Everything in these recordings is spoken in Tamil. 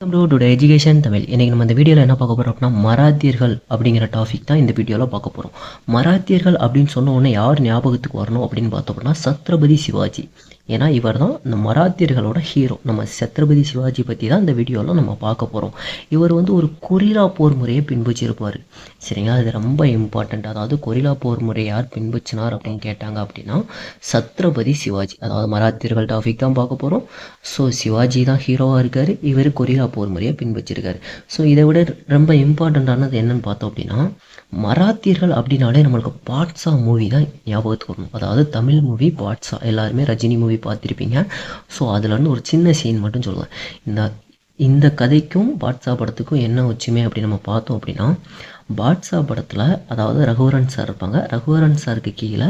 Bro today education Tamil. இன்றைக்கி நம்ம இந்த வீடியோவில் என்ன பார்க்க போகிறோம் அப்படின்னா மராத்தியர்கள் அப்படிங்கிற டாபிக் தான் இந்த வீடியோவில் பார்க்க போகிறோம் மராத்தியர்கள் அப்படின்னு சொன்ன உடனே யார் ஞாபகத்துக்கு வரணும் அப்படின்னு பார்த்தோம் அப்படின்னா சத்ரபதி சிவாஜி. ஏன்னா இவர் தான் இந்த மராத்தியர்களோட ஹீரோ நம்ம சத்ரபதி சிவாஜி பற்றி தான் இந்த வீடியோவில் நம்ம பார்க்க போகிறோம் இவர் வந்து ஒரு கொரிலா போர் முறையை பின்பற்றியிருப்பார். சரிங்களா? அது ரொம்ப இம்பார்ட்டண்ட் அதாவது கொரில்லா போர் முறை யார் பின்பற்றினார் அப்படின்னு கேட்டாங்க அப்படின்னா சத்ரபதி சிவாஜி. அதாவது மராத்தியர்கள் டாபிக் தான் பார்க்க போகிறோம் ஸோ சிவாஜி தான் ஹீரோவாக இருக்கார். இவர் கொரில்லா போர் முறையை பின்பற்றிருக்காரு. ஸோ இதை விட ரொம்ப இம்பார்ட்டண்ட்டானது என்னன்னு பார்த்தோம் அப்படின்னா மராத்தியர்கள் அப்படின்னாலே நம்மளுக்கு பாட்ஸா மூவி தான் ஞாபகத்துக்கு வரணும். அதாவது தமிழ் மூவி பாட்ஸா எல்லாருமே ரஜினி மூவி பார்த்துருப்பீங்க. ஸோ அதுலேருந்து ஒரு சின்ன சீன் மட்டும் சொல்லுவேன் இந்த இந்த கதைக்கும் பாட்ஸா படத்துக்கும் என்ன வச்சுமே அப்படி நம்ம பார்த்தோம் அப்படின்னா பாட்ஸா படத்தில் அதாவது ரகுவரன் சார் இருப்பாங்க. ரகுவரன் சாருக்கு கீழே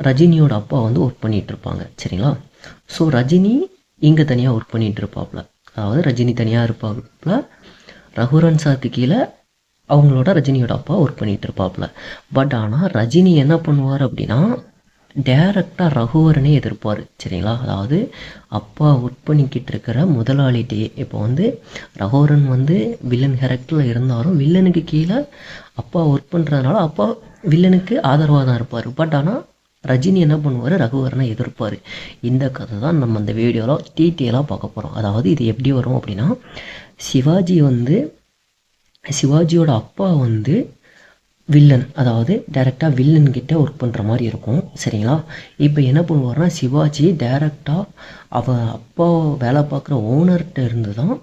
ரஜினியோட அப்பா வந்து ஒர்க் பண்ணிகிட்டு இருப்பாங்க சரிங்களா? ஸோ ரஜினி இங்கே தனியாக ஒர்க் பண்ணிகிட்டு இருப்பாப்புல அதாவது ரஜினி தனியாக இருப்பாப்புல. ரகுவரன் சாருக்கு கீழே அவங்களோட ரஜினியோட அப்பா ஒர்க் பண்ணிகிட்டு இருப்பாப்புல பட் ஆனால் ரஜினி என்ன பண்ணுவார் அப்படின்னா டேரெக்டாக ரகுவரனே எதிர்ப்பார் சரிங்களா? அதாவது அப்பா ஒர்க் பண்ணிக்கிட்டு இருக்கிற முதலாளிகிட்டே இப்போ வந்து ரகுவரன் வந்து வில்லன் கேரக்டரில் இருந்தாலும் வில்லனுக்கு கீழே அப்பா ஒர்க் பண்ணுறதுனால அப்பா வில்லனுக்கு ஆதரவாக தான் இருப்பார். பட் ஆனால் ரஜினி என்ன பண்ணுவார்? ரகுவரனை எதிர்ப்பார். இந்த கதை தான் நம்ம அந்த வீடியோவில் டீட்டெயிலாக பார்க்க போகிறோம் அதாவது இது எப்படி வரும் அப்படின்னா சிவாஜி வந்து சிவாஜியோட அப்பா வந்து வில்லன் அதாவது டைரெக்டாக வில்லன் கிட்டே ஒர்க் பண்ணுற மாதிரி இருக்கும். சரிங்களா? இப்போ என்ன பண்ணுவார்னா சிவாஜி டைரெக்டாக அவ அப்பா வேலை பார்க்குற ஓனர்கிட்ட இருந்து தான்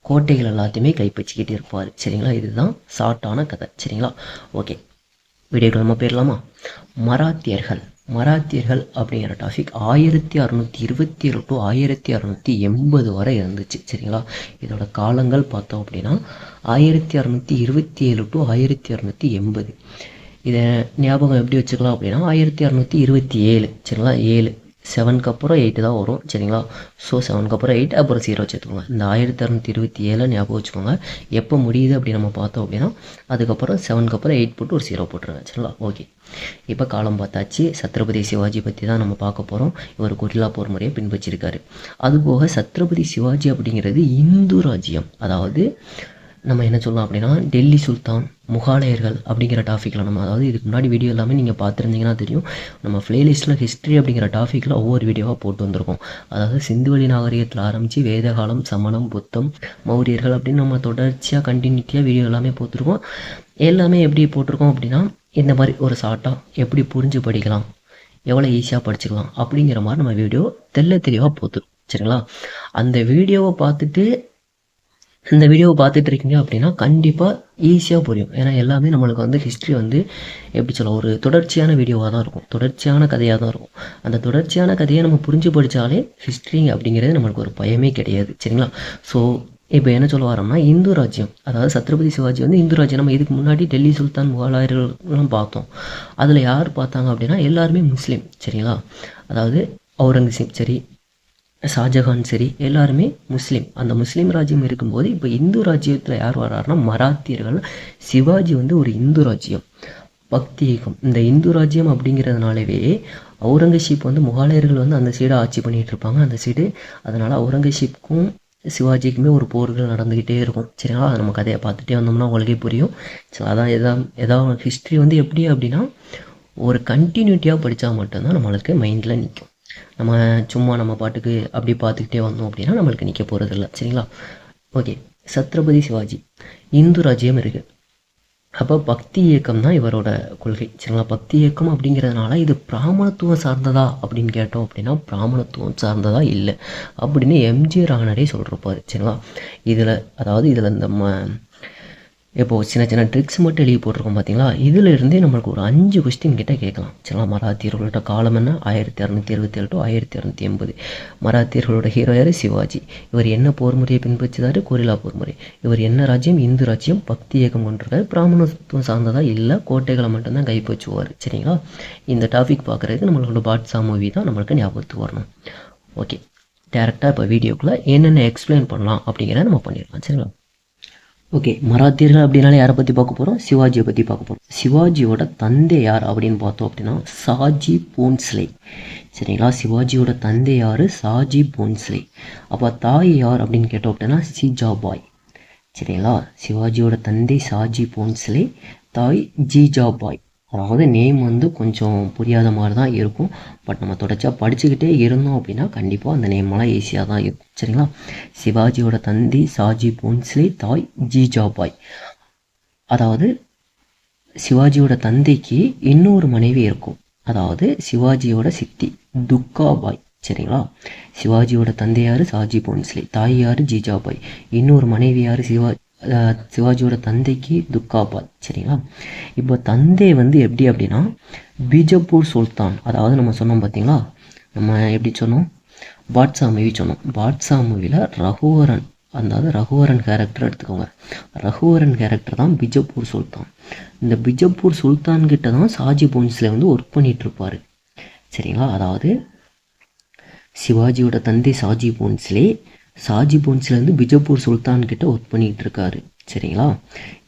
கோட்டைகள் எல்லாத்தையுமே கைப்பற்றிக்கிட்டு இருப்பார். சரிங்களா? இதுதான் ஷார்ட்டான கதை. சரிங்களா? ஓகே வீடியோக்கு நம்ம போயிடலாமா? மராத்தியர்கள். மராத்தியர்கள் அப்படிங்கிற டாபிக் ஆயிரத்தி அறநூற்றி இருபத்தி ஏழு டு ஆயிரத்தி அறநூற்றி எண்பது வரை இருந்துச்சு. சரிங்களா? இதோட காலங்கள் பார்த்தோம் அப்படின்னா ஆயிரத்தி அறநூற்றி இருபத்தி ஏழு டு ஆயிரத்தி அறநூற்றி எண்பது. இதை ஞாபகம் எப்படி வச்சுக்கலாம் அப்படின்னா ஆயிரத்தி அறநூற்றி இருபத்தி ஏழு சரிங்களா? ஏழு செவனுக்கு அப்புறம் எயிட்டு தான் வரும் சரிங்களா? ஸோ செவனுக்கு அப்புறம் எயிட் அப்புறம் ஜீரோ வச்சுக்கோங்க. இந்த ஆயிரத்தி அறநூற்றி இருபத்தி ஏழை ஞாபகம் வச்சுக்கோங்க. எப்போ முடியுது அப்படி நம்ம பார்த்தோம் அப்படின்னா அதுக்கப்புறம் செவனுக்கு அப்புறம் எயிட் போட்டு ஒரு ஜீரோ போட்டுருங்க சரிங்களா? ஓகே இப்போ காலம் பார்த்தாச்சு. சத்ரபதி சிவாஜி பற்றி தான் நம்ம பார்க்க போகிறோம் இவர் கொரில்லா போர் முறையை பின்பற்றிருக்காரு அதுபோக சத்ரபதி சிவாஜி அப்படிங்கிறது இந்து ராஜ்யம். அதாவது நம்ம என்ன சொல்லலாம் அப்படின்னா டெல்லி சுல்தான் முகாலயர்கள் அப்படிங்கிற டாபிக்கில் நம்ம அதாவது இதுக்கு முன்னாடி வீடியோ எல்லாமே நீங்கள் பார்த்துருந்தீங்கன்னா தெரியும். நம்ம ப்ளேலிஸ்ட்டில் ஹிஸ்ட்ரி அப்படிங்கிற டாப்பிக்கில் ஒவ்வொரு வீடியோவாக போட்டு வந்திருக்கோம். அதாவது சிந்துவெளி நாகரிகத்தில் ஆரம்பித்து வேதகாலம் சமணம் புத்தம் மௌரியர்கள் அப்படின்னு நம்ம தொடர்ச்சியாக கண்டினியூட்டியாக வீடியோ எல்லாமே போட்டிருக்கோம். எல்லாமே எப்படி போட்டிருக்கோம் அப்படின்னா இந்த மாதிரி ஒரு ஷார்ட்டாக எப்படி புரிஞ்சு படிக்கலாம் எவ்வளோ ஈஸியாக படிச்சுக்கலாம் அப்படிங்கிற மாதிரி நம்ம வீடியோ தெல்ல தெளிவாக போத்துரும் சரிங்களா? அந்த வீடியோவை பார்த்துட்டு இந்த வீடியோவை பார்த்துட்டு இருக்கீங்க அப்படின்னா கண்டிப்பாக ஈஸியாக புரியும். ஏன்னா எல்லாமே நம்மளுக்கு வந்து ஹிஸ்ட்ரி வந்து எப்படி சொல்ல ஒரு தொடர்ச்சியான வீடியோவாக தான் இருக்கும். தொடர்ச்சியான கதையாக தான் இருக்கும். அந்த தொடர்ச்சியான கதையை நம்ம புரிஞ்சு படித்தாலே ஹிஸ்ட்ரி அப்படிங்கிறது நம்மளுக்கு ஒரு பயமே கிடையாது. சரிங்களா? ஸோ இப்போ என்ன சொல்ல வரோம்னா இந்து ராஜ்யம் அதாவது சத்ரபதி சிவாஜி வந்து இந்து ராஜ்யம். நம்ம இதுக்கு முன்னாடி டெல்லி சுல்தான் முகலாயர்கள்லாம் பார்த்தோம். அதில் யார் பார்த்தாங்க அப்படின்னா எல்லாருமே முஸ்லீம். சரிங்களா? அதாவது அவுரங்கசீப் சரி ஷாஜஹான் சரி எல்லாருமே முஸ்லீம். அந்த முஸ்லீம் ராஜ்யம் இருக்கும்போது இப்போ இந்து ராஜ்யத்தில் யார் வர்றாருன்னா மராத்தியர்கள். சிவாஜி வந்து ஒரு இந்து ராஜ்யம். பக்தி இயக்கம் இந்த இந்து ராஜ்யம் அப்படிங்கிறதுனாலவே அவுரங்கசீப் வந்து முகலாயர்கள் வந்து அந்த சைடு ஆட்சி பண்ணிகிட்டு இருப்பாங்க. அந்த சைடு அதனால் அவுரங்கசீப்புக்கும் சிவாஜிக்குமே ஒரு போர்கள் நடந்துக்கிட்டே இருக்கும். சரிங்களா? அதை நம்ம கதையை பார்த்துட்டே வந்தோம்னா உங்களுக்கே புரியும். ஸோ அதான் எதா ஏதாவது ஹிஸ்ட்ரி வந்து எப்படி அப்படின்னா ஒரு கண்டினியூட்டியாக படித்தா மட்டும்தான் நம்மளுக்கு மைண்டில் நிற்கும் நம்ம சும்மா நம்ம பாட்டுக்கு அப்படி பார்த்துக்கிட்டே வந்தோம் அப்படின்னா நம்மளுக்கு நிற்க போகிறதில்ல சரிங்களா? ஓகே. சத்ரபதி சிவாஜி. இந்து ராஜ்யம் இருக்குது அப்போ பக்தி இயக்கம் தான் இவரோட கொள்கை. சரிங்களா? பக்தி இயக்கம் அப்படிங்கிறதுனால இது பிராமணத்துவம் சார்ந்ததா அப்படின்னு கேட்டோம் அப்படின்னா பிராமணத்துவம் சார்ந்ததா இல்லை. அப்படின்னு எம்ஜி ராணரே சொல்கிறப்பாரு சரிங்களா? இதில் அதாவது இதில் இந்த ம இப்போது சின்ன சின்ன ட்ரிக்ஸ் மட்டும் எழுதி போட்டிருக்கோம் பார்த்தீங்களா இதில் இருந்தே நம்மளுக்கு ஒரு அஞ்சு கொஸ்டின் கிட்டே கேட்கலாம். சரிங்களா? மராத்தியர்களோட காலம் என்ன? ஆயிரத்தி இரநூத்தி ஏழு டு ஆயிரத்தி இரநூத்தி எண்பது. மராத்தியர்களோட ஹீரோ யார்? சிவாஜி. இவர் என்ன போர் முறையை பின்பற்றினார் கொரில்லா போர் முறை இவர் என்ன ராஜ்யம்? இந்து ராஜ்யம். பக்தி இயக்கம் கொண்டிருக்காரு. பிராமணத்துவம் சார்ந்ததா? இல்லை கோட்டைகளை மட்டும்தான் கைப்பற்றுவார் சரிங்களா? இந்த டாபிக் பார்க்குறதுக்கு நம்மளோட பாட்ஸா மூவி தான் நம்மளுக்கு ஞாபகத்துக்கு வரணும். ஓகே டேரெக்டாக இப்போ வீடியோக்குள்ளே என்னென்ன எக்ஸ்பிளைன் பண்ணலாம் அப்படிங்கிறத நம்ம பண்ணிடலாம். சரிங்களா? ஓகே மராத்தியர்கள் அப்படின்னாலே யாரை பற்றி பார்க்க போகிறோம் சிவாஜியை பற்றி பார்க்க போகிறோம் சிவாஜியோட தந்தை யார் அப்படின்னு பார்த்தோம் அப்படின்னா சாஜி போன்ஸ்லே சரிங்களா? சிவாஜியோட தந்தை யார்? சாஜி போன்ஸ்லே அப்போ தாய் யார் அப்படின்னு கேட்டோம் அப்படின்னா சிஜாபாய். சரிங்களா? சிவாஜியோட தந்தை சாஜி போன்ஸ்லே தாய் ஜிஜாபாய். அதாவது நேம் வந்து கொஞ்சம் புரியாத மாதிரி தான் இருக்கும். பட் நம்ம தொடர்ச்சியாக படிச்சுக்கிட்டே இருந்தோம் அப்படின்னா கண்டிப்பாக அந்த நேமெல்லாம் ஈஸியாக தான் இருக்கும். சரிங்களா? சிவாஜியோட தந்தி சாஜி போன்ஸ்லே தாய் ஜிஜாபாய். அதாவது சிவாஜியோட தந்தைக்கு இன்னொரு மனைவி இருக்கும். அதாவது சிவாஜியோட சித்தி துக்காபாய். சரிங்களா? சிவாஜியோட தந்தையார் சாஜி போன்ஸ்லே தாய் யார் ஜிஜாபாய். இன்னொரு மனைவி யார் சிவாஜி சிவாஜியோட தந்தைக்கு துக்காபாத் சரிங்களா? இப்போ தந்தை வந்து எப்படி அப்படின்னா பீஜப்பூர் சுல்தான் அதாவது நம்ம சொன்னோம் பார்த்தீங்களா நம்ம எப்படி சொன்னோம்? பாட்ஷா மூவி சொன்னோம். பாட்ஷா மூவியில் ரகுவரன் அதாவது ரகுவரன் கேரக்டர் எடுத்துக்கோங்க. ரகுவரன் கேரக்டர் தான் பிஜப்பூர் சுல்தான். இந்த பிஜப்பூர் சுல்தான் கிட்ட தான் சாஜி போன்ஸில் வந்து ஒர்க் பண்ணிகிட்ருப்பார் சரிங்களா? அதாவது சிவாஜியோட தந்தை சாஜி போன்ஸ்லே சாஜி போன்ஸ்லேருந்து பிஜப்பூர் சுல்தான் கிட்ட ஒர்க் பண்ணிகிட்டு இருக்காரு. சரிங்களா?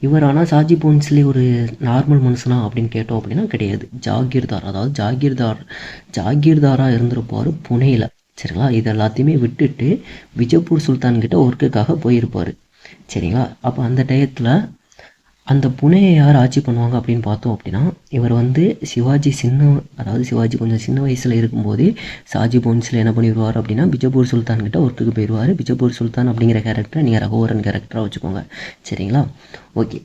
இவர் ஆனால் சாஜி போன்ஸ்லே ஒரு நார்மல் மனுஷனா அப்படின்னு கேட்டோம் அப்படின்னா கிடையாது. ஜாகீர்தார் அதாவது ஜாகீர்தார் ஜாகீர்தாராக இருந்திருப்பார் புனேயில் சரிங்களா? இது எல்லாத்தையுமே விட்டுட்டு பிஜப்பூர் சுல்தான் கிட்ட ஒர்க்குக்காக போயிருப்பார். சரிங்களா? அப்போ அந்த டயத்தில் அந்த புனேயை யார் ஆட்சி பண்ணுவாங்க அப்படின்னு பார்த்தோம் அப்படின்னா இவர் வந்து சிவாஜி சின்ன அதாவது சிவாஜி கொஞ்சம் சின்ன வயசில் இருக்கும்போதே சாஜி போன்ஸில் என்ன பண்ணிடுவார் அப்படின்னா பிஜப்பூர் சுல்தான் கிட்ட ஒர்க்குக்கு போயிடுவார். பிஜப்பூர் சுல்தான் அப்படிங்கிற கேரக்டரை நீங்கள் ரகுவரன் கேரக்டராக வச்சுக்கோங்க. சரிங்களா? ஓகே.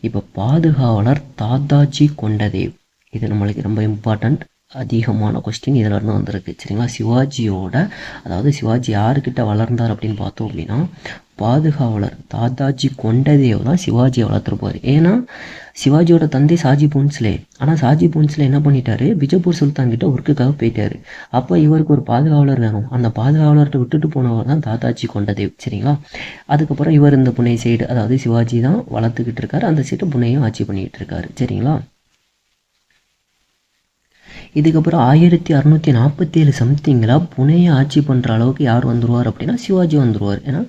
இப்போ பாதுகாவலர் தாதாஜி கொண்டதேவ். இது நம்மளுக்கு ரொம்ப இம்பார்ட்டண்ட் அதிகமான கொஸ்டின் இதில் இருந்து வந்திருக்கு. சரிங்களா? சிவாஜியோட அதாவது சிவாஜி யாருக்கிட்ட வளர்ந்தார் அப்படின்னு பார்த்தோம் அப்படின்னா பாதுகாவலர் தாதாஜி கொண்டதேவ் தான் சிவாஜியை வளர்த்துருப்பார். ஏன்னா சிவாஜியோட தந்தை சாஜி போன்ஸ்லே ஆனால் சாஜி போன்ஸ்லே என்ன பண்ணிட்டாரு? பிஜப்பூர் சுல்தான் கிட்ட ஒர்க்குக்காக போயிட்டாரு. அப்போ இவருக்கு ஒரு பாதுகாவலர் வேணும். அந்த பாதுகாவலர்கிட்ட விட்டுட்டு போனவர் தான் தாதாஜி கொண்டதேவ். சரிங்களா? அதுக்கப்புறம் இவர் இந்த புனை சைடு அதாவது சிவாஜி தான் வளர்த்துக்கிட்டு இருக்காரு. அந்த சைடு புனையும் ஆட்சி பண்ணிக்கிட்டு இருக்காரு. சரிங்களா? இதுக்கப்புறம் ஆயிரத்தி அறநூற்றி நாற்பத்தி ஏழு சம்திங்கில் புனையை ஆட்சி பண்ணுற அளவுக்கு யார் வந்துருவார் அப்படின்னா சிவாஜி வந்துடுவார் ஏன்னா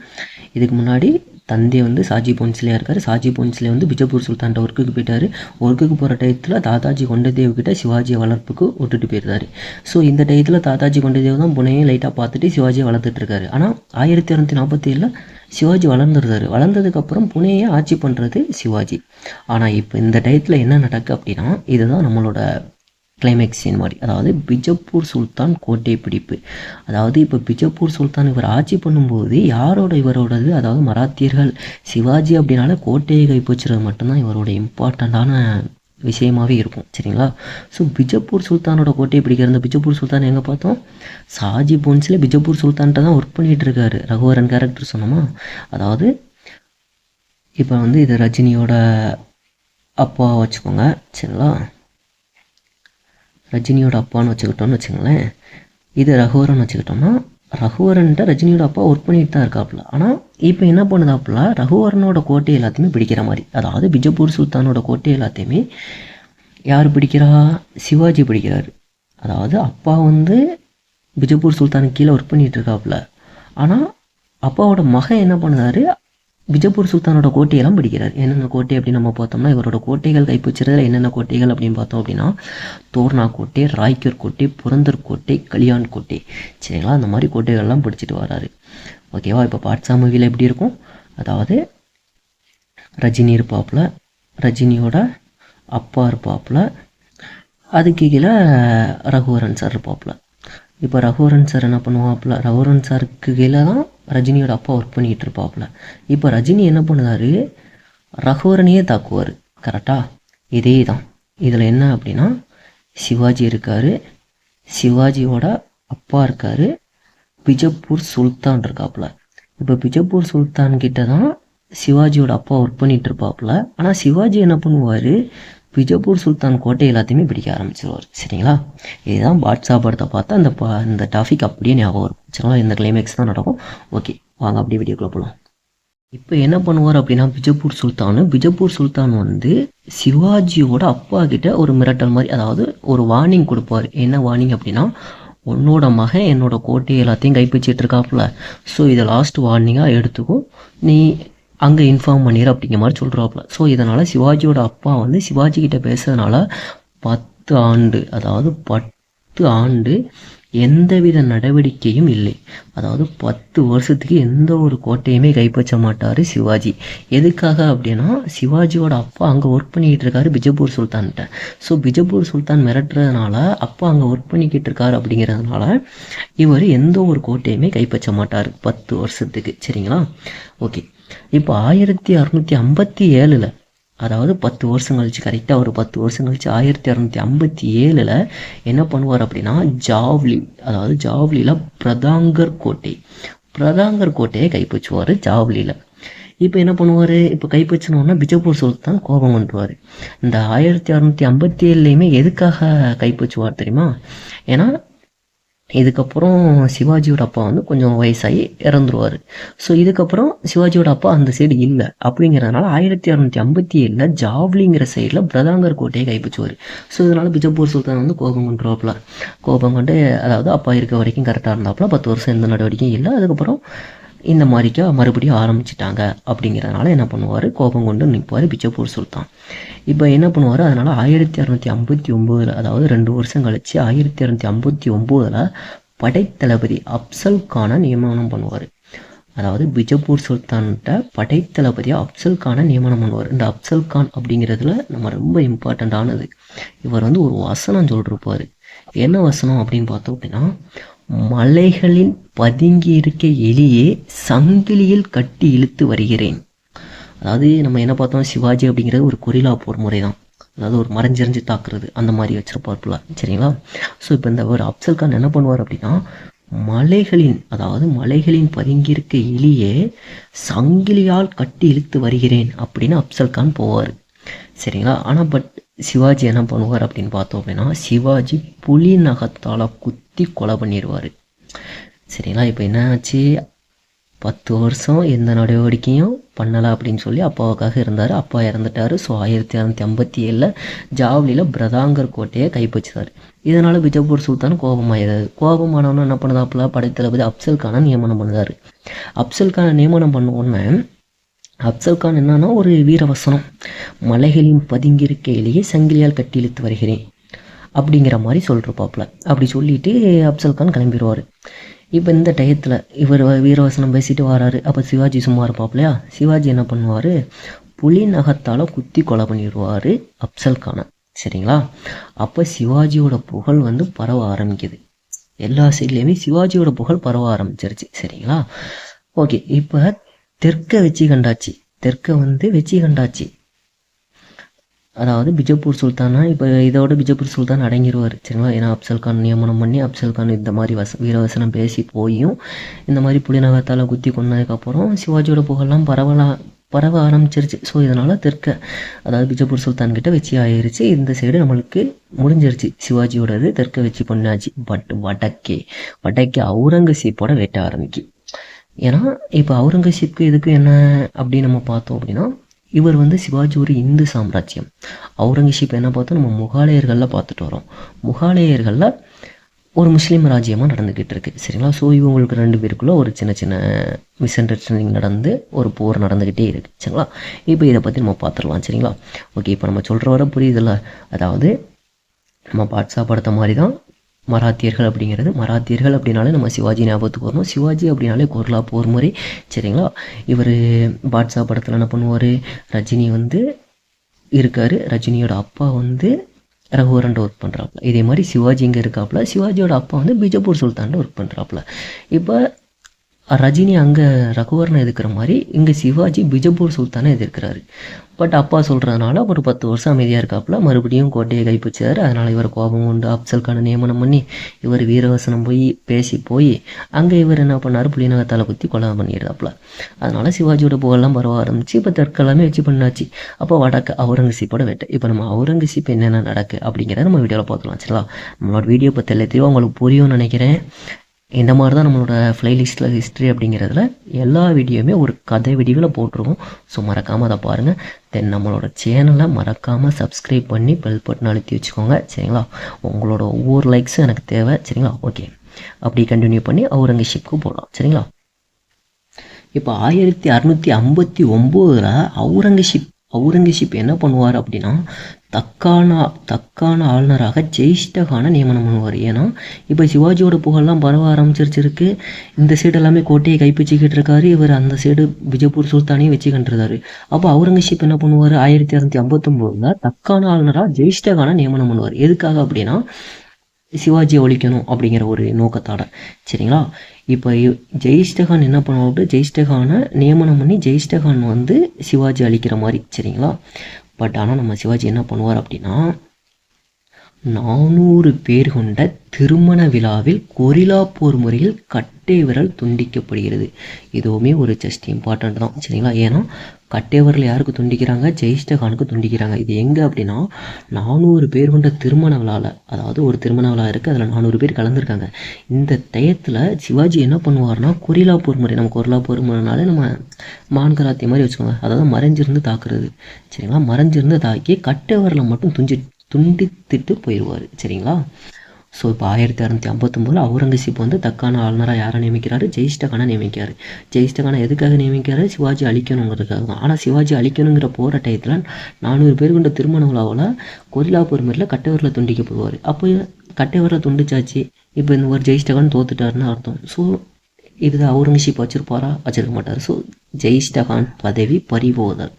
இதுக்கு முன்னாடி தந்தை வந்து சாஜி போன்ஸ்லேயா இருக்கார். சாஜி போன்ஸ்லே வந்து பிஜப்பூர் சுல்தான்ட்ட ஒர்க்குக்கு போயிட்டார். ஒர்க்குக்கு போகிற டயத்தில் தாதாஜி கொண்டதேவ் கிட்ட சிவாஜியை வளர்ப்புக்கு விட்டுட்டு போயிருந்தாரு. ஸோ இந்த டயத்தில் தாதாஜி கொண்டதேவ் தான் புனையை லைட்டாக பார்த்துட்டு சிவாஜியை வளர்த்துட்டு இருக்காரு. ஆனால் ஆயிரத்தி இரநூத்தி நாற்பத்தி ஏழில் சிவாஜி வளர்ந்துருந்தாரு. வளர்ந்ததுக்கப்புறம் புனேயை ஆட்சி பண்ணுறது சிவாஜி. ஆனால் இப்போ இந்த டயத்தில் என்ன நடக்கு அப்படின்னா இதுதான் நம்மளோட கிளைமேக்ஸ் சீன் மாதிரி. அதாவது பிஜப்பூர் சுல்தான் கோட்டை பிடிப்பு. அதாவது இப்போ பிஜப்பூர் சுல்தான் இவர் ஆட்சி பண்ணும்போது யாரோட இவரோடது? அதாவது மராத்தியர்கள். சிவாஜி அப்படின்னால கோட்டையை கைப்பற்றுறது மட்டும்தான் இவரோட இம்பார்ட்டண்ட்டான விஷயமாவே இருக்கும். சரிங்களா? ஸோ பிஜப்பூர் சுல்தானோட கோட்டையை பிடிக்கிற அந்த பிஜப்பூர் சுல்தான் எங்கே பார்த்தோம்? சாஜி போன்ஸில் பிஜப்பூர் சுல்தான்கிட்ட தான் ஒர்க் பண்ணிகிட்டு இருக்காரு. ரகுவரன் கேரக்டர் சொன்னோமா? அதாவது இப்போ வந்து இது ரஜினியோட அப்பா வச்சுக்கோங்க. சரிங்களா? ரஜினியோட அப்பான்னு வச்சுக்கிட்டோம்னு வச்சுங்களேன் இது ரகுவரன் வச்சுக்கிட்டோம்னா ரகுவரன்ட்ட ரஜினியோட அப்பா ஒர்க் பண்ணிட்டு தான் இருக்காப்புல. ஆனால் இப்போ என்ன பண்ணுதாப்புல ரகுவரனோட கோட்டை எல்லாத்தையுமே பிடிக்கிற மாதிரி அதாவது பிஜப்பூர் சுல்தானோட கோட்டை எல்லாத்தையுமே யார் பிடிக்கிறா? சிவாஜி பிடிக்கிறாரு. அதாவது அப்பா வந்து பிஜப்பூர் சுல்தானுக்கு கீழே ஒர்க் பண்ணிகிட்டு இருக்காப்புல. ஆனால் அப்பாவோட மகன் என்ன பண்ணுறாரு? பிஜப்பூர் சுல்தானோட கோட்டையெல்லாம் பிடிக்கிறார். என்னென்ன கோட்டை அப்படின்னு நம்ம பார்த்தோம்னா இவரோட கோட்டைகள் கைப்பற்றுறதுல என்னென்ன கோட்டைகள் அப்படின்னு பார்த்தோம் அப்படின்னா தோர்னா கோட்டை ராய்க்கூர் கோட்டை புரந்தர் கோட்டை கல்யாண் கோட்டை. சரிங்களா? அந்த மாதிரி கோட்டைகள்லாம் பிடிச்சிட்டு வராரு. ஓகேவா? இப்போ பாட்சா மூவியில் எப்படி இருக்கும்? அதாவது ரஜினி இருப்பாப்புல ரஜினியோட அப்பா இருப்பாப்புல அதுக்கு கீழே ரகுவரன் சார் இருப்பாப்புல. இப்போ ரகுவரன் சார் என்ன பண்ணுவாப்புல? ரகுவரன் சாருக்கு கீழே தான் ரஜினியோட அப்பா ஒர்க் பண்ணிக்கிட்டு இருப்பாப்புல. இப்போ ரஜினி என்ன பண்ணுறாரு ரகுவரனையே தாக்குவார். கரெக்டா இதே தான் இதில் என்ன அப்படின்னா சிவாஜி இருக்கார். சிவாஜியோட அப்பா இருக்கார். பிஜப்பூர் சுல்தான் இருக்காப்புல. இப்போ பிஜப்பூர் சுல்தான் கிட்ட தான் சிவாஜியோட அப்பா ஒர்க் பண்ணிட்டு இருப்பாப்புல. ஆனால் சிவாஜி என்ன பண்ணுவார்? பிஜப்பூர் சுல்தான் கோட்டை எல்லாத்தையுமே பிடிக்க ஆரம்பிச்சிருவார். சரிங்களா? இதுதான் பாட்ஷா படத்தை பார்த்தா அந்த இந்த டாபிக் அப்படியே ஞாபகம் வரும். சரிங்களா? இந்த கிளைமேக்ஸ் தான் நடக்கும். ஓகே வாங்க அப்படியே வீடியோக்குள்ளே போகலாம் இப்போ என்ன பண்ணுவார் அப்படின்னா பிஜப்பூர் சுல்தான் பிஜப்பூர் சுல்தான் வந்து சிவாஜியோட அப்பா கிட்ட ஒரு மிரட்டல் மாதிரி அதாவது ஒரு வார்னிங் கொடுப்பார். என்ன வார்னிங் அப்படின்னா உன்னோட மகன் என்னோட கோட்டை எல்லாத்தையும் கைப்பிச்சிட்டு இருக்காப்புல. ஸோ இதை லாஸ்ட் வார்னிங்காக எடுத்துக்கும் நீ அங்கே இன்ஃபார்ம் பண்ணிடு அப்படிங்கிற மாதிரி சொல்கிறாப்புல ஸோ இதனால் சிவாஜியோட அப்பா வந்து சிவாஜி கிட்ட பேசுறதுனால பத்து ஆண்டு அதாவது பத்து ஆண்டு எந்தவித நடவடிக்கையும் இல்லை. அதாவது பத்து வருஷத்துக்கு எந்த ஒரு கோட்டையுமே கைப்பற்ற மாட்டார் சிவாஜி. எதுக்காக அப்படின்னா சிவாஜியோட அப்பா அங்கே ஒர்க் பண்ணிக்கிட்டு இருக்காரு பிஜப்பூர் சுல்தான்கிட்ட. ஸோ பிஜப்பூர் சுல்தான் மிரட்டுறதுனால அப்பா அங்கே ஒர்க் பண்ணிக்கிட்டு இருக்காரு அப்படிங்கிறதுனால இவர் எந்த ஒரு கோட்டையுமே கைப்பற்ற மாட்டார் பத்து வருஷத்துக்கு. சரிங்களா? ஓகே இப்போ ஆயிரத்தி அறநூற்றி ஐம்பத்தி ஏழில் அதாவது பத்து வருஷம் கழிச்சு கரெக்டாக ஒரு பத்து வருஷம் கழிச்சு ஆயிரத்தி அறநூற்றி ஐம்பத்தி ஏழில் என்ன பண்ணுவார் அப்படின்னா ஜாவ்லி அதாவது ஜாவ்லியில் பிரதாங்கர் கோட்டை பிரதாங்கர் கோட்டையை கைப்பற்றுவார் ஜாவ்லியில். இப்போ என்ன பண்ணுவார்? இப்போ கைப்பற்றினோன்னா பிஜப்பூர் சுல்தான் கோபம் பண்ணுவார் இந்த ஆயிரத்தி அறநூற்றி ஐம்பத்தி ஏழுலையுமே எதுக்காக கைப்பற்றுவார் தெரியுமா? ஏன்னா இதுக்கப்புறம் சிவாஜியோட அப்பா வந்து கொஞ்சம் வயசாகி இறந்துருவார். ஸோ இதுக்கப்புறம் சிவாஜியோட அப்பா அந்த சைடு இல்லை. அப்படிங்கிறதுனால ஆயிரத்தி அறநூற்றி ஐம்பத்தி ஏழில் ஜாவ்லிங்கிற சைடில் பிரதாங்கர் கோட்டையை கைப்பற்றுவார். ஸோ இதனால் பிஜப்பூர் சுல்தான் வந்து கோபம் கொண்டுருவாப்பில். கோபம் கொண்டு அதாவது அப்பா இருக்க வரைக்கும் கரெக்டாக இருந்தாப்புல பத்து வருஷம் எந்த நடவடிக்கையும் இல்லை. அதுக்கப்புறம் இந்த மாதிரிக்கா மறுபடியும் ஆரம்பிச்சிட்டாங்க. அப்படிங்கிறதுனால என்ன பண்ணுவார்? கோபம் கொண்டு நிற்பார் பிஜப்பூர் சுல்தான். இப்போ என்ன பண்ணுவார்? அதனால் ஆயிரத்தி அறநூற்றி ஐம்பத்தி ஒம்போதில் அதாவது ரெண்டு வருஷம் கழிச்சு ஆயிரத்தி அறநூற்றி ஐம்பத்தி ஒம்போதில் படைத்தளபதி அப்சல் கானை நியமனம் பண்ணுவார். அதாவது பிஜப்பூர் சுல்தான்கிட்ட படைத்தளபதியாக அப்சல் கானை நியமனம் பண்ணுவார். இந்த அப்சல் கான் அப்படிங்கிறதுல நம்ம ரொம்ப இம்பார்ட்டண்ட்டானது இவர் வந்து ஒரு வசனம் சொல்லிருப்பார். என்ன வசனம் அப்படின்னு பார்த்தோம் அப்படின்னா மலைகளில் பதுங்கி இருக்க எலியே சங்கிலியில் கட்டி இழுத்து வருகிறேன். அதாவது நம்ம என்ன பார்த்தோம்? சிவாஜி அப்படிங்கிறது ஒரு கொரிலா போர் முறை தான் அதாவது ஒரு மறைஞ்சிறைஞ்சு தாக்குறது அந்த மாதிரி வச்சிருப்பார்ப்புல சரிங்களா? ஸோ இப்போ இந்த ஒரு அப்சல் கான் என்ன பண்ணுவார் அப்படின்னா மலைகளின் அதாவது மலைகளின் பதுங்கியிருக்க எலியே சங்கிலியால் கட்டி இழுத்து வருகிறேன் அப்படின்னு அப்சல் கான் போவார். சரிங்களா? ஆனால் பட் சிவாஜி என்ன பண்ணுவார் அப்படின்னு பார்த்தோம் அப்படின்னா சிவாஜி புலி நகத்தால் குத்தி கொலை பண்ணிடுவார் சரிங்களா? இப்போ என்ன ஆச்சு பத்து வருஷம் எந்த நடவடிக்கையும் பண்ணலை அப்படின்னு சொல்லி அப்பாவுக்காக இருந்தார். அப்பா இறந்துட்டார். ஸோ ஆயிரத்தி அறநூற்றி ஐம்பத்தி ஏழில் ஜாவ்லியில் பிரதாங்கர் கோட்டையை கைப்பற்றினார். இதனால் பிஜப்பூர் சுல்தான் கோபமாயிடாரு கோபமானவனும் என்ன பண்ணுதாப்புல? படைத்தளபதி அப்சல் கானை நியமனம் பண்ணுறாரு அப்சல் கானை நியமனம் பண்ண உடனே அப்சல் கான் என்னன்னா ஒரு வீரவசனம். மலைகளின் பதுங்கியிருக்கையிலேயே சங்கிலியால் கட்டி இழுத்து வருகிறேன். அப்படிங்கிற மாதிரி சொல்லிருப்பாப்புல. அப்படி சொல்லிட்டு அப்சல் கான் கிளம்பிடுவார் இப்போ இந்த டயத்தில் இவர் வீரவசனம் பேசிட்டு வராரு. அப்போ சிவாஜி சும்மா இருப்பாப்லையா சிவாஜி என்ன பண்ணுவார்? புலி நகத்தால் குத்தி கொலை பண்ணிடுவார் அப்சல் கானை சரிங்களா? அப்போ சிவாஜியோட புகழ் வந்து பரவ ஆரம்பிக்குது. எல்லா சைட்லேயுமே சிவாஜியோட புகழ் பரவ ஆரம்பிச்சிருச்சு. சரிங்களா? ஓகே இப்போ தெற்க வெச்சி கண்டாச்சு. தெற்க வந்து வெச்சி கண்டாச்சு. அதாவது பிஜப்பூர் சுல்தானா இப்போ இதோட பிஜப்பூர் சுல்தான் அடங்கிடுவார் சரிங்களா? ஏன்னா அப்சல் கான் நியமனம் பண்ணி அப்சல் கான் இந்த மாதிரி வச வீரவசனம் பேசி போயும். இந்த மாதிரி புலிநகத்தால் குத்தி கொண்டதுக்கப்புறம் சிவாஜியோட புகழெலாம் பரவலாம் பரவ ஆரம்பிச்சிருச்சு. ஸோ இதனால் தெற்க அதாவது பிஜப்பூர் சுல்தான் கிட்ட வெச்சி ஆயிருச்சு. இந்த சைடு நம்மளுக்கு முடிஞ்சிருச்சு. சிவாஜியோடது தெற்க வெச்சி பண்ணாச்சு. பட் வடக்கே வடக்கே அவுரங்கசீப்போட வெட்ட ஆரம்பிக்கு. ஏன்னா இப்போ அவுரங்கசீப்க்கு இதுக்கு என்ன அப்படின்னு நம்ம பார்த்தோம் அப்படின்னா இவர் வந்து சிவாஜி ஒரு இந்து சாம்ராஜ்யம். அவுரங்கசீப் என்ன பார்த்தோம் நம்ம முகாலயர்களில் பார்த்துட்டு வரோம் முகாலயர்களில் ஒரு முஸ்லீம் ராஜ்யமாக நடந்துக்கிட்டு இருக்கு. சரிங்களா? ஸோ இவங்களுக்கு ரெண்டு பேருக்குள்ளே ஒரு சின்ன சின்ன மிஸ் அண்டர்ஸ்டாண்டிங் நடந்து ஒரு போர் நடந்துக்கிட்டே இருக்குது சரிங்களா? இப்போ இதை பற்றி நம்ம பார்த்துடலாம். சரிங்களா? ஓகே இப்போ நம்ம சொல்கிற வர புரியுதுல்ல? அதாவது நம்ம பாட்ஷா படுத்த மாதிரி தான் மராத்தியர்கள் அப்படிங்கிறது. மராத்தியர்கள் அப்படின்னாலே நம்ம சிவாஜி ஞாபகத்துக்கு வரணும். சிவாஜி அப்படின்னாலே கொர்லா போர் முறை. சரிங்களா? இவர் பாட்ஷா படத்தில் என்ன பண்ணுவார்? ரஜினி வந்து இருக்கார். ரஜினியோட அப்பா வந்து ரகுவரன்ட்ட ஒர்க் பண்ணுறாப்புல இதே மாதிரி சிவாஜி இங்கே இருக்காப்புல சிவாஜியோட அப்பா வந்து பிஜப்பூர் சுல்தான்ட்ட ஒர்க் பண்ணுறாப்புல இப்போ ரஜினி அங்கே ரகுவரனை எதிர்க்கிற மாதிரி இங்கே சிவாஜி பிஜப்பூர் சுல்தானை எதிர்க்கிறாரு. பட் அப்பா சொல்கிறதுனால ஒரு பத்து வருஷம் அமைதியாக இருக்காப்புல மறுபடியும் கோட்டையை கைப்பிடிச்சாரு அதனால் இவர் கோபம் உண்டு அப்சல் கானை நியமனம் பண்ணி இவர் வீரவசனம் போய் பேசி போய் அங்கே இவர் என்ன பண்ணார்? புலிநகத்தால் குத்தி கொலை பண்ணிடுறாப்புல. அதனால் சிவாஜியோட புகழெல்லாம் பரவ ஆரம்பிச்சு இப்போ தற்கெல்லாமே வச்சு பண்ணாச்சு. அப்போ வடக்கு அவுரங்கசீப்போட வெட்ட. இப்போ நம்ம அவுரங்கசீப் என்னென்ன நடக்கு அப்படிங்கிறத நம்ம வீடியோவில் பார்த்துக்கலாம் சரிங்களா? நம்மளோட வீடியோ பற்றி எல்லாத்தையும் உங்களுக்கு புரியும்னு நினைக்கிறேன். இந்த மாதிரி தான் நம்மளோட ப்ளேலிஸ்ட்டில் ஹிஸ்ட்ரி அப்படிங்கிறதுல எல்லா வீடியோவுமே ஒரு கதை வடிவில் போட்டிருக்கோம் ஸோ மறக்காமல் அதை பாருங்கள் தென் நம்மளோட சேனலை மறக்காமல் சப்ஸ்கிரைப் பண்ணி பெல் பட்டன் அழுத்தி வச்சுக்கோங்க. சரிங்களா? உங்களோட ஒவ்வொரு லைக்ஸும் எனக்கு தேவை. சரிங்களா? ஓகே அப்படி கண்டினியூ பண்ணி அவுரங்கசீப்க்கு போகலாம் சரிங்களா? இப்போ ஆயிரத்தி அறநூற்றி ஐம்பத்தி ஒம்போதில் அவுரங்கசீப் அவுரங்கசீப் என்ன பண்ணுவார் அப்படின்னா தக்கான தக்கான ஆளுநராக ஜெயிஷ்டகான நியமனம் பண்ணுவார். ஏன்னா இப்போ சிவாஜியோட புகழ்லாம் பரவ ஆரம்பிச்சிருச்சிருக்கு. இந்த சைடு எல்லாமே கோட்டையை கைப்பிச்சிக்கிட்டு இருக்காரு. இவர் அந்த சைடு விஜயபூர் சுல்தானையும் வச்சுக்கிட்டுருந்தாரு அப்போ அவுரங்கசீப் என்ன பண்ணுவார்? ஆயிரத்தி இரநூத்தி ஐம்பத்தொம்போதுல தக்கான ஆளுநராக ஜெயிஷ்டகான நியமனம் பண்ணுவார். எதுக்காக அப்படின்னா சிவாஜியை ஒழிக்கணும் அப்படிங்கிற ஒரு நோக்கத்தோட. சரிங்களா? இப்போ ஜெயிஷ்டகான் என்ன பண்ணுவார்? ஜெயிஷ்டகானை நியமனம் பண்ணி ஜெயிஷ்டகான் வந்து சிவாஜி அழிக்கிற மாதிரி. சரிங்களா? பட் ஆனால் நம்ம சிவாஜி என்ன பண்ணுவார் அப்படின்னா நானூறு பேர் கொண்ட திருமண விழாவில் கொரிலா போர் முறையில் கட்டை விரல் துண்டிக்கப்படுகிறது. இதுவுமே ஒரு ஜஸ்ட் இம்பார்ட்டண்ட் தான் சரிங்களா? ஏன்னா கட்டை விரல் யாருக்கு துண்டிக்கிறாங்க? ஜெயிஷ்டகானுக்கு துண்டிக்கிறாங்க. இது எங்கே அப்படின்னா நானூறு பேர் கொண்ட திருமண விழாவில் அதாவது ஒரு திருமண விழா இருக்குது அதில் நானூறு பேர் கலந்துருக்காங்க. இந்த டயத்தில் சிவாஜி என்ன பண்ணுவார்னா கொரிலா போர் முறை நம்ம கொரிலா போர் முறைனாலே நம்ம மான்கராத்தி மாதிரி வச்சுக்கோங்க. அதாவது மறைஞ்சிருந்து தாக்குறது சரிங்களா? மறைஞ்சிருந்து தாக்கி கட்டை விரலை மட்டும் துஞ்சி துண்டித்துட்டு போயிடுவார். சரிங்களா? ஸோ இப்போ ஆயிரத்தி அறநூற்றி ஐம்பத்தொம்போதில் அவுரங்கசீப் வந்து தக்கான ஆளுநராக யாரை நியமிக்கிறாரு? ஜெயிஷ்டகானை நியமிக்கிறார். ஜெயிஷ்டகானை எதுக்காக நியமிக்கிறாரு? சிவாஜி அழிக்கணுங்கிறதுக்காக தான். ஆனால் சிவாஜி அழிக்கணுங்கிற போராட்டத்தில் நானூறு பேர் கொண்ட திருமண விழாவில் கொரில்லாப்பூர் மாதிரில கட்டைவரில் துண்டிக்க போடுவார் அப்போ கட்டைவரில் துண்டிச்சாச்சு. இப்போ இந்த ஒரு ஜெயிஷ்டகான் தோத்துட்டாருன்னு அர்த்தம். ஸோ இது அவுரங்கசீப் வச்சிருப்பாரா? வச்சிருக்க மாட்டார். ஸோ ஜெயிஷ்டகான் பதவி பறிபோதல்.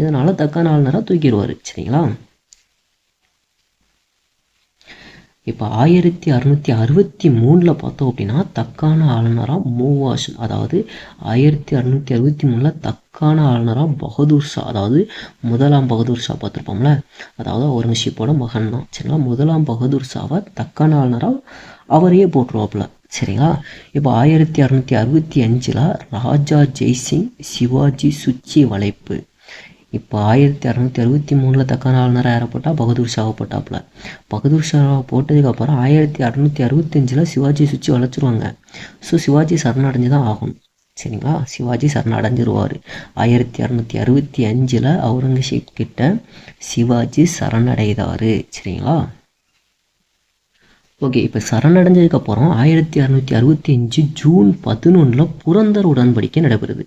இதனால் தக்கான ஆளுநராக தூக்கிடுவார். சரிங்களா? இப்போ ஆயிரத்தி அறுநூற்றி அறுபத்தி மூணில் பார்த்தோம் அப்படின்னா தக்கான ஆளுநராக மூவாஷ் அதாவது ஆயிரத்தி அறுநூற்றி அறுபத்தி மூணில் தக்கான ஆளுநராக பகதூர் ஷா. அதாவது முதலாம் பகதூர் ஷா பார்த்துருப்போம்ல? அதாவது அவுரங்கசீப்போட மகன் தான் சரிங்களா? முதலாம் பகதூர் ஷாவை தக்கான ஆளுநராக அவரையே போட்டுருவாப்புல. சரிங்களா? இப்போ ஆயிரத்தி அறுநூற்றி அறுபத்தி அஞ்சில் ராஜா ஜெய்சிங் சிவாஜி சுச்சி வளைப்பு. இப்போ ஆயிரத்தி அறநூற்றி அறுபத்தி மூணில் தக்கான ஆளுநராக யாரை போட்டால் பகதூர் ஷாவை போட்டாப்புல. பகதூர் ஷாவை போட்டதுக்கப்புறம் ஆயிரத்தி அறநூற்றி அறுபத்தஞ்சில் சிவாஜி சுற்றி வளைச்சிருவாங்க ஸோ சிவாஜி சரணடைஞ்சு தான் ஆகணும். சரிங்களா? சிவாஜி சரணடைஞ்சிருவார். ஆயிரத்தி அறநூற்றி அறுபத்தி அஞ்சில் அவுரங்கசீப் கிட்ட சிவாஜி சரணடைதார். சரிங்களா? ஓகே இப்போ சரணடைஞ்சதுக்கப்புறம் ஆயிரத்தி அறநூற்றி அறுபத்தி அஞ்சு ஜூன் பதினொன்றில் புரந்தர் உடன்படிக்கை நடைபெறுது.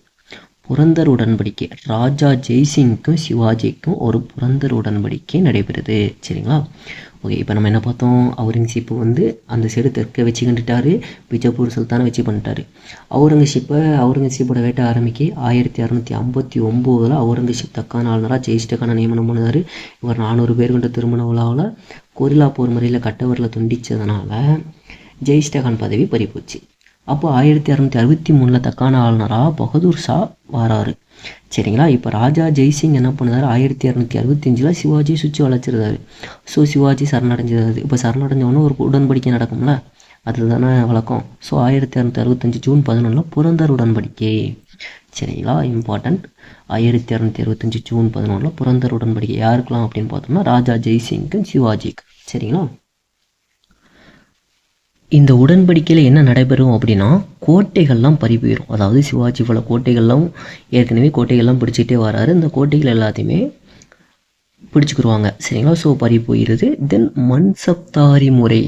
புரந்தர் உடன்படிக்கை. ராஜா ஜெய்சிங்க்கும் சிவாஜிக்கும் ஒரு புரந்தர் உடன்படிக்கை நடைபெறுது. சரிங்களா? ஓகே இப்போ நம்ம என்ன பார்த்தோம்? அவுரங்கசீப்பு வந்து அந்த சைடு தெற்க வச்சுக்கிட்டாரு பிஜாப்பூர் சுல்தானை வச்சு பண்ணிட்டாரு. அவுரங்கசீப்பை அவுரங்கசீப்போட வேட்டை ஆரம்பிக்க ஆயிரத்தி அறநூற்றி ஐம்பத்தி ஒம்போதில் அவுரங்கசீப் தக்கான ஆளுநராக ஜெயிஷ்டக்கான நியமனம் பண்ணார். இவர் நானூறு பேர் கொண்ட திருமண விழாவில் கொரில்லா போர் முறையில் கட்டவரில் துண்டித்ததுனால ஜெயிஷ்டகான் பதவி பறிப்போச்சு அப்போ ஆயிரத்தி அறநூற்றி அறுபத்தி மூணில் தக்கான ஆளுநராக பகதூர் ஷா வராரு. சரிங்களா? இப்போ ராஜா ஜெய்சிங் என்ன பண்ணுறாரு? ஆயிரத்தி இரநூத்தி அறுபத்தஞ்சில் சிவாஜி சுற்றி வளர்ச்சிருந்தாரு ஸோ சிவாஜி சரணடைஞ்சிருந்தாரு இப்போ சரணடைஞ்சவொன்னே ஒரு உடன்படிக்கை நடக்கும்ல? அதுதானே வழக்கம். ஸோ ஆயிரத்தி இரநூத்தி அறுபத்தஞ்சு ஜூன் பதினொன்றில் புரந்தர் உடன்படிக்கை. சரிங்களா? இம்பார்ட்டண்ட் ஆயிரத்தி இரநூத்தி அறுபத்தஞ்சு ஜூன் பதினொன்றில் புரந்தர் உடன்படிக்கை. யாருக்கெல்லாம் அப்படின்னு பார்த்தோம்னா ராஜா ஜெய்சிங்க்கும் சிவாஜிக்கு சரிங்களா? இந்த உடன்படிக்கையில் என்ன நடைபெறும் அப்படின்னா கோட்டைகள்லாம் பறி போயிடும் அதாவது சிவாஜி பல கோட்டைகள்லாம் ஏற்கனவே கோட்டைகள்லாம் பிடிச்சிட்டே வராரு. இந்த கோட்டைகள் எல்லாத்தையுமே பிடிச்சிக்கிருவாங்க. சரிங்களா? ஸோ பறி போயிடுது. தென் மண்சப்தாரி முறை.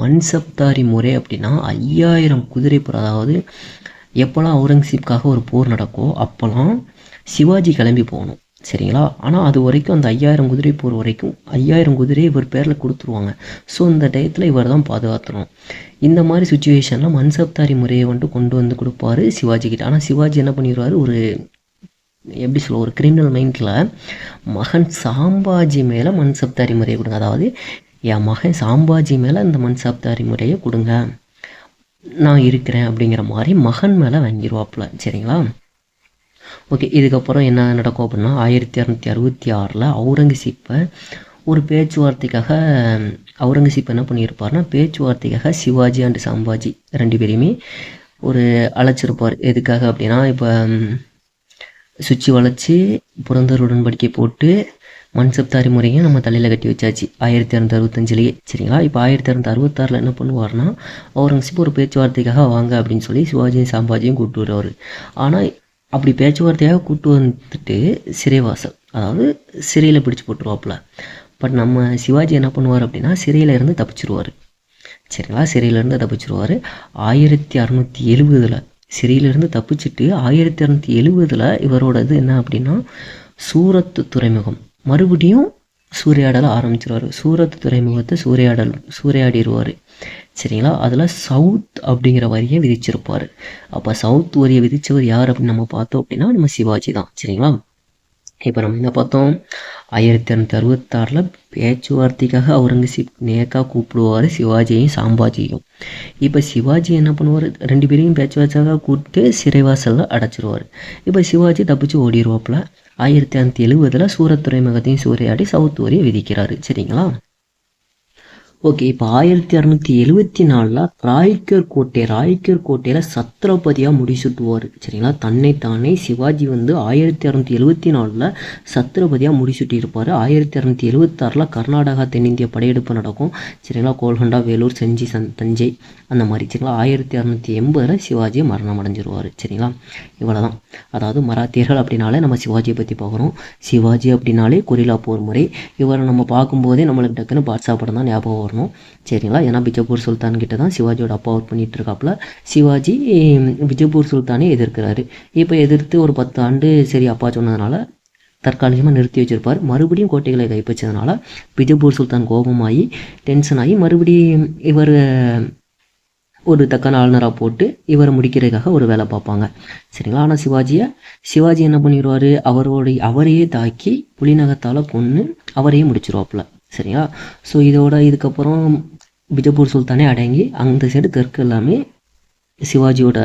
மண்சப்தாரி முறை அப்படின்னா ஐயாயிரம் குதிரைப்புறம் அதாவது எப்போல்லாம் அவுரங்கசீப்காக ஒரு போர் நடக்கோ அப்போல்லாம் சிவாஜி கிளம்பி போகணும். சரிங்களா? ஆனால் அது வரைக்கும் அந்த ஐயாயிரம் குதிரை போர் வரைக்கும் ஐயாயிரம் குதிரையை இவர் பேரில் கொடுத்துருவாங்க. ஸோ இந்த டயத்தில் இவர் தான் பாதுகாத்துறோம் இந்த மாதிரி சுச்சுவேஷனில் மன்சப்தாரி முறையை வந்துட்டு கொண்டு வந்து கொடுப்பாரு சிவாஜி கிட்ட. ஆனால் சிவாஜி என்ன பண்ணிடுவார் ஒரு எப்படி சொல்ல ஒரு கிரிமினல் மைண்டில் மகன் சாம்பாஜி மேலே மன்சப்தாரி முறையை கொடுங்க. அதாவது என் மகன் சாம்பாஜி மேலே இந்த மன்சப்தாரி முறையை கொடுங்க. நான் இருக்கிறேன் அப்படிங்கிற மாதிரி மகன் மேலே வாங்கிடுவாப்புல சரிங்களா? ஓகே இதுக்கப்புறம் என்ன நடக்கும் அப்படின்னா ஆயிரத்தி இரநூத்தி அறுபத்தி ஆறில் அவுரங்கசீப்பை ஒரு பேச்சுவார்த்தைக்காக அவுரங்கசீப் என்ன பண்ணியிருப்பார்னா பேச்சுவார்த்தைக்காக சிவாஜி அண்ட் சாம்பாஜி ரெண்டு பேரையுமே ஒரு அழைச்சிருப்பார். எதுக்காக அப்படின்னா இப்போ சுச்சி வளைச்சி புரந்தர் உடன்படிக்கை போட்டு மண்சப்தாரி முறையும் நம்ம தலையில் கட்டி வச்சாச்சு ஆயிரத்தி இரநூத்தி அறுபத்தஞ்சிலேயே. சரிங்களா? இப்போ ஆயிரத்தி இரநூத்தி அறுபத்தாறில் என்ன பண்ணுவார்னா அவுரங்கசீப் ஒரு பேச்சுவார்த்தைக்காக வாங்க அப்படின்னு சொல்லி சிவாஜியும் சாம்பாஜியும் கூப்பிட்டு வருவார். ஆனால் அப்படி பேச்சுவார்த்தையாக கூப்பிட்டு வந்துட்டு சிறைவாசல். அதாவது சிறையில் பிடிச்சி போட்டுருவாப்புல. பட் நம்ம சிவாஜி என்ன பண்ணுவார் அப்படின்னா சிறையில் இருந்து தப்பிச்சிருவார். சரிங்களா? சிறையிலேருந்து தப்பிச்சிருவார். ஆயிரத்தி அறநூற்றி எழுபதில் சிறையிலேருந்து தப்பிச்சிட்டு ஆயிரத்தி அறநூற்றி எழுபதில் இவரோடது என்ன அப்படின்னா சூரத்து துறைமுகம். மறுபடியும் சூறையாடலை ஆரம்பிச்சிருவார். சூரத்து துறைமுகத்தை சூறையாடல் சூறையாடிடுவார் சரிங்களா? அதில் சவுத் அப்படிங்கிற வரியை விதிச்சிருப்பார். அப்போ சவுத் வரியை விதித்தவர் யார் அப்படின்னு நம்ம பார்த்தோம் அப்படின்னா நம்ம சிவாஜி தான். சரிங்களா? இப்போ நம்ம என்ன பார்த்தோம்? ஆயிரத்தி இரநூத்தி அறுபத்தாறில் பேச்சுவார்த்தைக்காக அவுரங்கசீப் நேக்காக கூப்பிடுவார் சிவாஜியையும் சாம்பாஜியும் இப்போ சிவாஜி என்ன பண்ணுவார்? ரெண்டு பேரையும் பேச்சுவார்த்தைக்காக கூப்பிட்டு சிறைவாசலில் அடைச்சிருவார். இப்போ சிவாஜி தப்பிச்சு ஓடிடுவாப்புல ஆயிரத்தி இரநூத்தி எழுபதில் சூரத் துறைமுகத்தையும் சூறையாடி சவுத் வரியை விதிக்கிறாரு. சரிங்களா? ஓகே இப்போ ஆயிரத்தி இரநூத்தி எழுவத்தி நாலில் ராய்கர் கோட்டை ராய்கர் கோட்டையில் சத்ரபதியாக முடிசூட்டுவார். சரிங்களா? தன்னை தானே சிவாஜி வந்து ஆயிரத்தி இரநூத்தி எழுவத்தி நாலில் சத்ரபதியாக முடிசூட்டி ஆயிரத்தி இரநூத்தி எழுவத்தாறில் கர்நாடகா தென்னிந்திய படையெடுப்பு நடக்கும். சரிங்களா? கோல்கொண்டா வேலூர் செஞ்சி சந் தஞ்சை அந்த மாதிரி. சரிங்களா? ஆயிரத்தி இரநூத்தி எண்பதில் சிவாஜி மரணம் அடைஞ்சிருவார். சரிங்களா? இவ்வளோ தான் அதாவது மராத்தியர்கள் அப்படின்னாலே நம்ம சிவாஜியை பற்றி பார்க்குறோம் சிவாஜி அப்படின்னாலே கொரிலா போர் முறை. இவரை நம்ம பார்க்கும்போதே நம்மளுக்கு டக்குன்னு பாட்சா படம் தான் ஞாபகம் வரணும். சரிங்களா? ஏன்னா பிஜப்பூர் சுல்தான் கிட்ட தான் சிவாஜியோட அப்பா ஒர்க் பண்ணிட்டு இருக்காப்புல சிவாஜி பிஜப்பூர் சுல்தானே எதிர்க்கிறாரு. இப்போ எதிர்த்து ஒரு பத்து ஆண்டு சரி அப்பா சொன்னதுனால தற்காலிகமாக நிறுத்தி வச்சிருப்பார். மறுபடியும் கோட்டைகளை கைப்பற்றதுனால பிஜப்பூர் சுல்தான் கோபமாகி டென்ஷன் ஆகி மறுபடியும் இவர் ஒரு தக்கான ஆளுநராக போட்டு இவரை முடிக்கிறதுக்காக ஒரு வேலை பார்ப்பாங்க. சரிங்களா? ஆனால் சிவாஜியை சிவாஜி என்ன பண்ணிடுவார்? அவரோடைய அவரையே தாக்கி புலிநகத்தால் கொன்று அவரையே முடிச்சிருவாப்புல. சரியா? ஸோ இதோட இதுக்கப்புறம் பிஜப்பூர் சுல்தானே அடங்கி அந்த சைடு தெற்கு எல்லாமே சிவாஜியோட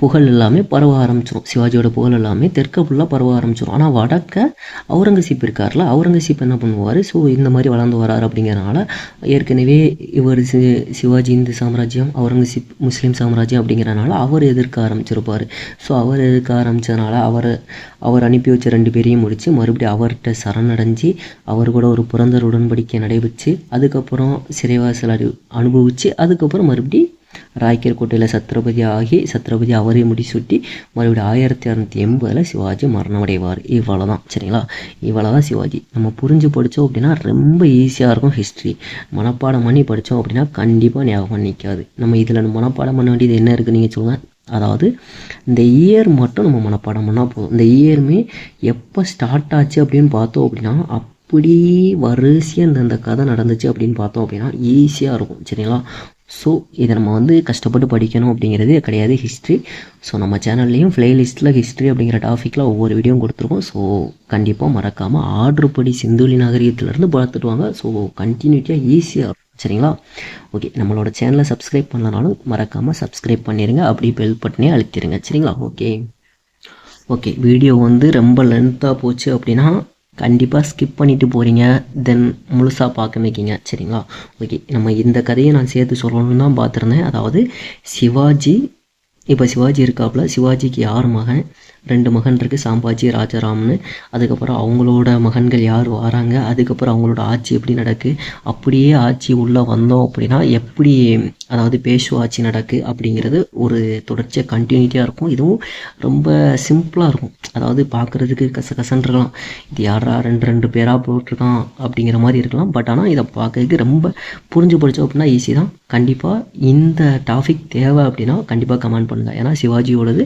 புகழ் எல்லாமே பரவ ஆரம்பிச்சிடும் சிவாஜியோட புகழ் எல்லாமே தெற்க ஃபுல்லாக பரவ ஆரம்பிச்சிடும் ஆனால் வடக்க அவுரங்கசீப் இருக்கார்ல அவுரங்கசீப் என்ன பண்ணுவார்? ஸோ இந்த மாதிரி வளர்ந்து வராரு அப்படிங்கிறனால ஏற்கனவே இவர் சி சிவாஜி இந்து சாம்ராஜ்யம் அவுரங்கசீப் முஸ்லீம் சாம்ராஜ்யம் அப்படிங்கிறனால அவர் எதிர்க்க ஆரம்பிச்சிருப்பார். ஸோ அவர் எதிர்க்க ஆரம்பித்ததுனால அவர் அவர் அனுப்பி வச்ச ரெண்டு பேரையும் முடித்து மறுபடியும் அவர்கிட்ட சரணடைஞ்சு அவர் கூட ஒரு புரந்தர் உடன்படிக்கை நடைபெற்று அதுக்கப்புறம் சிறைவாசல் அனு அனுபவித்து அதுக்கப்புறம் மறுபடியும் ராய்க்கர் கோட்டையில் சத்ரபதி ஆகி சத்ரபதி அவரை முடிசூட்டி மறுபடியும் ஆயிரத்தி அறநூத்தி எண்பதில் சிவாஜி மரணமடைவார். இவ்வளோ தான் சரிங்களா? இவ்வளோ தான் சிவாஜி. நம்ம புரிஞ்சு படித்தோம் அப்படின்னா ரொம்ப ஈஸியாக இருக்கும் ஹிஸ்ட்ரி மனப்பாடம் பண்ணி படித்தோம் அப்படின்னா கண்டிப்பாக ஞாபகம் நிற்காது நம்ம இதில் மனப்பாடம் பண்ண வேண்டியது என்ன இருக்குது நீங்கள் சொல்லுங்கள் அதாவது இந்த இயர் மட்டும் நம்ம மனப்பாடம் பண்ணால் போதும். இந்த இயருமே எப்போ ஸ்டார்ட் ஆச்சு அப்படின்னு பார்த்தோம் அப்படின்னா அப்படி வரிசையாக இந்த கதை நடந்துச்சு அப்படின்னு பார்த்தோம் அப்படின்னா ஈஸியாக இருக்கும் சரிங்களா? ஸோ இதை நம்ம வந்து கஷ்டப்பட்டு படிக்கணும் அப்படிங்கிறது கிடையாது ஹிஸ்ட்ரி ஸோ நம்ம சேனல்லையும் லிஸ்ட்டில் ஹிஸ்ட்ரி அப்படிங்கிற டாபிக்கில் ஒவ்வொரு வீடியோவும் கொடுத்துருக்கோம். ஸோ கண்டிப்பாக மறக்காமல் ஆர்டர் படி சிந்துலி நாகரிகத்திலேருந்து பார்த்துட்டு வாங்க. ஸோ கண்டினியூட்டியாக ஈஸியாக இருக்கும். சரிங்களா? ஓகே நம்மளோட சேனலை சப்ஸ்கிரைப் பண்ணலனாலும் மறக்காமல் சப்ஸ்கிரைப் பண்ணிடுங்க அப்படி பெல் பட்டனே அழுத்திடுங்க சரிங்களா? ஓகே ஓகே வீடியோ வந்து ரொம்ப லென்த்தாக போச்சு அப்படின்னா கண்டிப்பாக ஸ்கிப் பண்ணிவிட்டு போகிறீங்க தென் முழுசாக பார்க்க வைக்கிங்க. சரிங்களா? ஓகே நம்ம இந்த கதையை நான் சேர்த்து சொல்லணும்னு தான் பார்த்துருந்தேன். அதாவது சிவாஜி இப்போ சிவாஜி இருக்காப்புல சிவாஜிக்கு யார் மகன்? ரெண்டு மகன் இருக்குது சாம்பாஜி ராஜாராம்னு. அதுக்கப்புறம் அவங்களோட மகன்கள் யார் வராங்க அதுக்கப்புறம் அவங்களோட ஆட்சி எப்படி நடக்கு அப்படியே ஆட்சி உள்ளே வந்தோம் அப்படின்னா எப்படி அதாவது பேஷு ஆட்சி நடக்கு அப்படிங்கிறது ஒரு தொடர்ச்சியாக கண்டினியூட்டியாக இருக்கும். இதுவும் ரொம்ப சிம்பிளாக இருக்கும். அதாவது பார்க்குறதுக்கு கச கசன் இருக்கலாம் இது யாரா ரெண்டு ரெண்டு பேராக போட்டிருக்கான் அப்படிங்கிற மாதிரி இருக்கலாம். பட் ஆனால் இதை பார்க்கறதுக்கு ரொம்ப புரிஞ்சு படித்தோம் அப்படின்னா ஈஸி தான். கண்டிப்பாக இந்த டாபிக் தேவை அப்படின்னா கண்டிப்பாக கமெண்ட் பண்ணுங்கள் ஏன்னா சிவாஜியோடது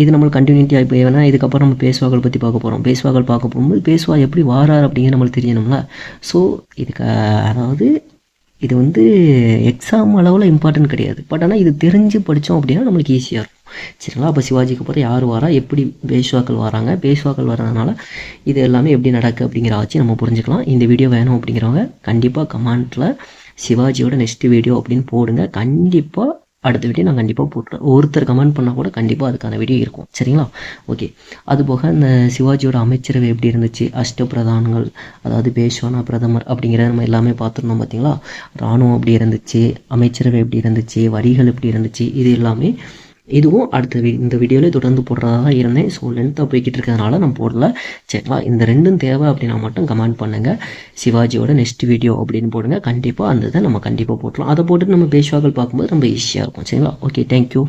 இது நம்மளுக்கு கண்டினியூட்டி ஆகி ஏன்னா இதுக்கப்புறம் நம்ம பேசுவாக்கள் பற்றி பார்க்க போகிறோம் பேசுவாக்கள் பார்க்க போகும்போது பேசுவா எப்படி வாரார் அப்படிங்கிற நம்மளுக்கு தெரியணும்ல. ஸோ இதுக்கு அதாவது இது வந்து எக்ஸாம் அளவில் இம்பார்ட்டன்ட் கிடையாது. பட் ஆனால் இது தெரிஞ்சு படித்தோம் அப்படின்னா நம்மளுக்கு ஈஸியாக இருக்கும். சரிங்களா? அப்போ சிவாஜிக்கு அப்புறம் யார் வரா? எப்படி பேஷ்வாக்கள் வராங்க? பேஷ்வாக்கள் வர்றதுனால இது எல்லாமே எப்படி நடக்கு அப்படிங்கிற ஆச்சு நம்ம புரிஞ்சுக்கலாம். இந்த வீடியோ வேணும் அப்படிங்கிறவங்க கண்டிப்பாக கமெண்ட்டில் சிவாஜியோட நெக்ஸ்ட் வீடியோ அப்படின்னு போடுங்க. கண்டிப்பாக அடுத்த வீடியோ நான் கண்டிப்பாக போட்டுறேன். ஒருத்தர் கமெண்ட் பண்ணால் கூட கண்டிப்பாக அதுக்கான வீடியோ இருக்கும். சரிங்களா? ஓகே அதுபோக இந்த சிவாஜியோட அமைச்சரவை எப்படி இருந்துச்சு? அஷ்ட பிரதானங்கள் அதாவது பேஷ்வானா பிரதமர் அப்படிங்கிறத நம்ம எல்லாமே பார்த்துருந்தோம் பார்த்தீங்களா இராணுவம் எப்படி இருந்துச்சு? அமைச்சரவை எப்படி இருந்துச்சு? வரிகள் எப்படி இருந்துச்சு? இது எல்லாமே இதுவும் அடுத்த இந்த வீடியோவில் தொடர்ந்து போடுறதா தான் இருந்தேன் ஸோ லென்த்தாக போய்கிட்டு இருக்கிறதுனால நான் போடல. சரிங்களா இந்த ரெண்டும் தேவை அப்படின்னா மட்டும் கமெண்ட் பண்ணுங்கள் சிவாஜியோட நெக்ஸ்ட் வீடியோ அப்படின்னு போடுங்க. கண்டிப்பாக அந்த இதை நம்ம கண்டிப்பாக போட்டலாம். அதை போட்டு நம்ம பேஷ்வாக்கள் பார்க்கும்போது ரொம்ப ஈஸியாக இருக்கும். சரிங்களா? Okay thank you